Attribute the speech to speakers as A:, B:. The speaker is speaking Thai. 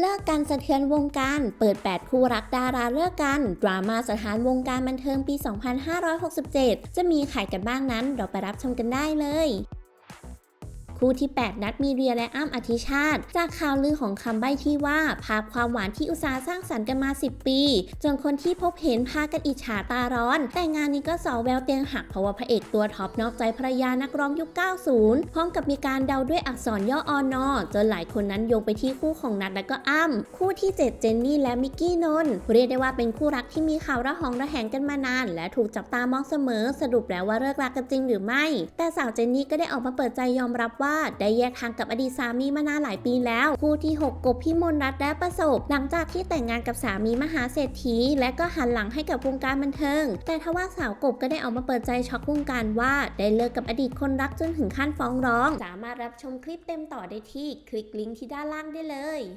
A: เลิกกันสะเทือนวงการ เปิด 8 คู่รักดาราเลิกกัน ดราม่าสถานวงการบันเทิงปี 2567 จะมีใครกันบ้างนั้น เราไปรับชมกันได้เลย คู่ที่ 8 นัดมีเรียและอ้ำอธิชาติ จากข่าวลือของคำใบ้ที่ว่า ภาพความหวานที่อุตสาห์สร้างสรรค์กันมา 10 ปี จนคนที่พบเห็นพากันอิจฉาตาร้อน แต่งานนี้ก็สอแววเตียงหักเพราะว่าพระเอกตัวท็อปนอกใจภรรยานักร้องยุค 90 พร้อมกับมีการเดาด้วยอักษรย่ออนอจนหลายคนนั้นโยงไปที่คู่ของนัดและก็อ้ำคู่ที่ 7 เจนนี่และมิกกี้นนท์เรียกได้ว่าเป็นคู่รักที่มีข่าวระหองระแหงกันมานาน และถูกจับตามองเสมอ สรุปแล้วว่าเลิกรักกันจริงหรือไม่ แต่สาวเจนนี่ก็ได้ออกมาเปิดใจยอมรับว่าได้แยกทางกับอดีตสามีมานานหลายปีแล้ว คู่ที่ 6 กบพิมลรัตและประสบ หลังจากที่แต่งงานกับสามีมหาเศรษฐี และก็หันหลังให้กับวงการบันเทิง แต่ทว่าสาวกบก็ได้ออกมาเปิดใจช็อกวงการว่าได้เลิกกับอดีตคนรักจนถึงขั้นฟ้องร้อง สามารถรับชมคลิปเต็มต่อได้ที่คลิกลิงก์ที่ด้านล่างได้เลย